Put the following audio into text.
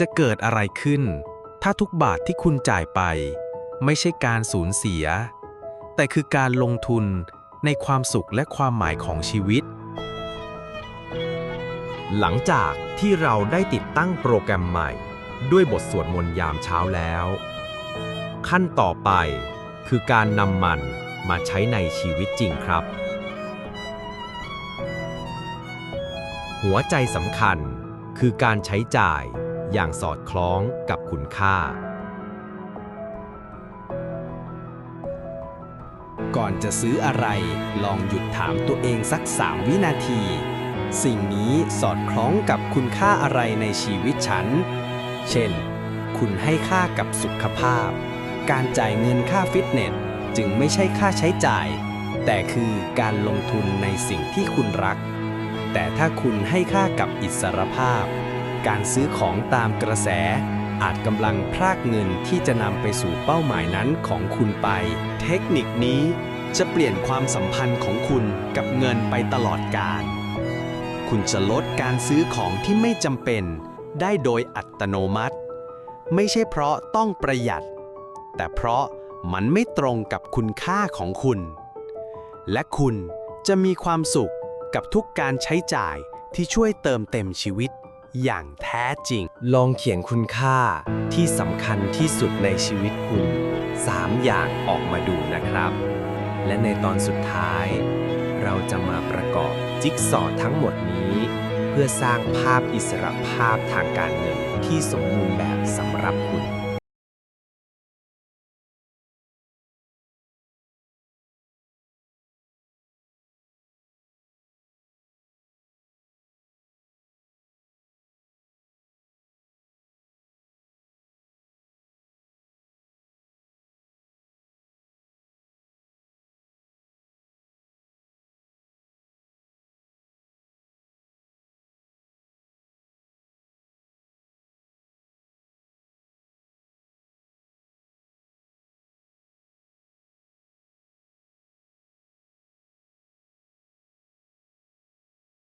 จะเกิดอะไรขึ้น ถ้าทุกบาทที่คุณจ่ายไป ไม่ใช่การสูญเสีย แต่คือการลงทุนในความสุขและความหมายของชีวิต หลังจากที่เราได้ติดตั้งโปรแกรมใหม่ ด้วยบทสวดมนต์ยามเช้าแล้ว ขั้นต่อไปคือการนำมันมาใช้ในชีวิตจริงครับ หัวใจสำคัญคือการใช้จ่าย อย่างสอดคล้องกับคุณค่า ก่อนจะซื้ออะไร ลองหยุดถามตัวเองสัก3วินาที สิ่งนี้สอดคล้องกับคุณค่าอะไรในชีวิตฉัน เช่น คุณให้ค่ากับสุขภาพ การจ่ายเงินค่าฟิตเนสจึงไม่ใช่ค่าใช้จ่าย แต่คือการลงทุนในสิ่งที่คุณรัก แต่ถ้าคุณให้ค่ากับอิสรภาพ การซื้อของตามกระแส อาจกำลังพรากเงินที่จะนำไปสู่เป้าหมายนั้นของคุณไป เทคนิคนี้จะเปลี่ยนความสัมพันธ์ของคุณกับเงินไปตลอดกาลคุณจะลดการซื้อของที่ไม่จำเป็น ได้โดยอัตโนมัติ ไม่ใช่เพราะต้องประหยัด แต่เพราะมันไม่ตรงกับคุณค่าของคุณ และคุณจะมีความสุขกับทุกการใช้จ่ายที่ช่วยเติมเต็มชีวิต อย่างแท้จริง ลองเขียนคุณค่าที่สำคัญที่สุดในชีวิตคุณ 3 อย่างออกมาดูนะครับ และในตอนสุดท้าย เราจะมาประกอบจิ๊กซอว์ทั้งหมดนี้ เพื่อสร้างภาพอิสรภาพทางการเงินที่สมบูรณ์แบบสำหรับคุณ